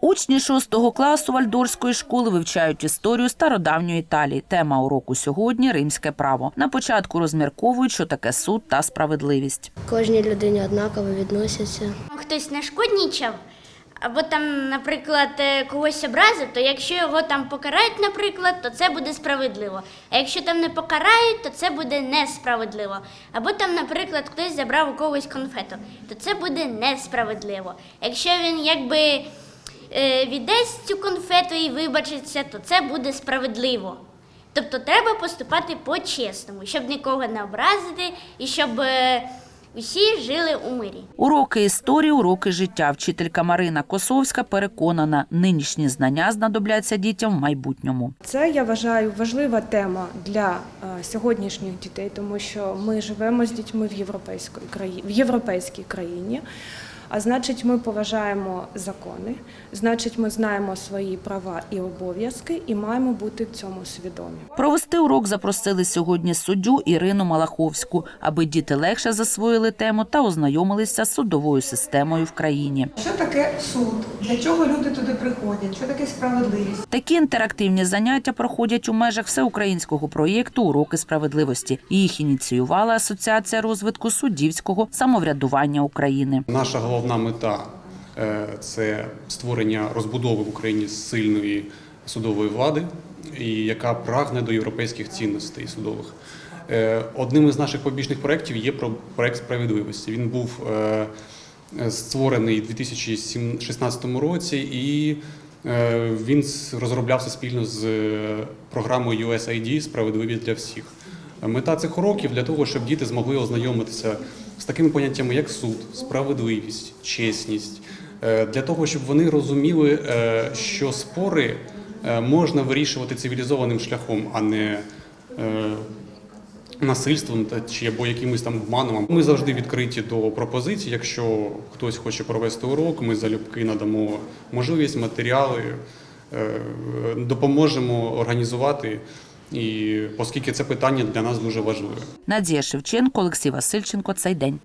Учні шостого класу Вальдорської школи вивчають історію стародавньої Італії. Тема уроку сьогодні римське право. На початку розмірковують, що таке суд та справедливість. Кожній людині однаково відносяться. хтось нашкоднічав, або там, наприклад, е, когось образив, то якщо його там покарають, наприклад, то це буде справедливо. А якщо там не покарають, то це буде несправедливо. Або там, наприклад, хтось забрав у когось конфету, то це буде несправедливо. Якщо він якби віддасть цю конфету і вибачиться, то це буде справедливо. Тобто треба поступати по-чесному, щоб нікого не образити і щоб е, усі жили у мирі. Уроки історії, уроки життя. Вчителька Марина Косовська переконана, нинішні знання знадобляться дітям в майбутньому. Це я вважаю важлива тема для е, сьогоднішніх дітей, тому що ми живемо з дітьми в європейській країні в європейській країні. А значить, ми поважаємо закони, значить, ми знаємо свої права і обов'язки і маємо бути в цьому свідомі. Провести урок запросили сьогодні суддю Ірину Малаховську, аби діти легше засвоїли тему та ознайомилися з судовою системою в країні. Що таке суд? Для чого люди туди приходять? Що таке справедливість? Такі інтерактивні заняття проходять у межах всеукраїнського проєкту Уроки справедливості. Їх ініціювала Асоціація розвитку суддівського самоврядування України. Наша головна мета е, це створення розбудови в Україні сильної судової влади, і яка прагне до європейських цінностей судових. Е, Одним із наших побічних проєктів є про- проєкт справедливості. Він був е, створений у 2016 році і він розроблявся спільно з програмою USAID Справедливість для всіх. Мета цих уроків для того, щоб діти змогли ознайомитися такими поняттями, як суд, справедливість, чесність, е, для того, щоб вони розуміли, е, що спори е, можна вирішувати цивілізованим шляхом, а не насильством та чи або якимось там обманом. Ми завжди відкриті до пропозицій. Якщо хтось хоче провести урок, ми залюбки надамо можливість, матеріали, допоможемо організувати. І оскільки це питання для нас дуже важливе. Надія Шевченко, Олексій Васильченко. Цей день.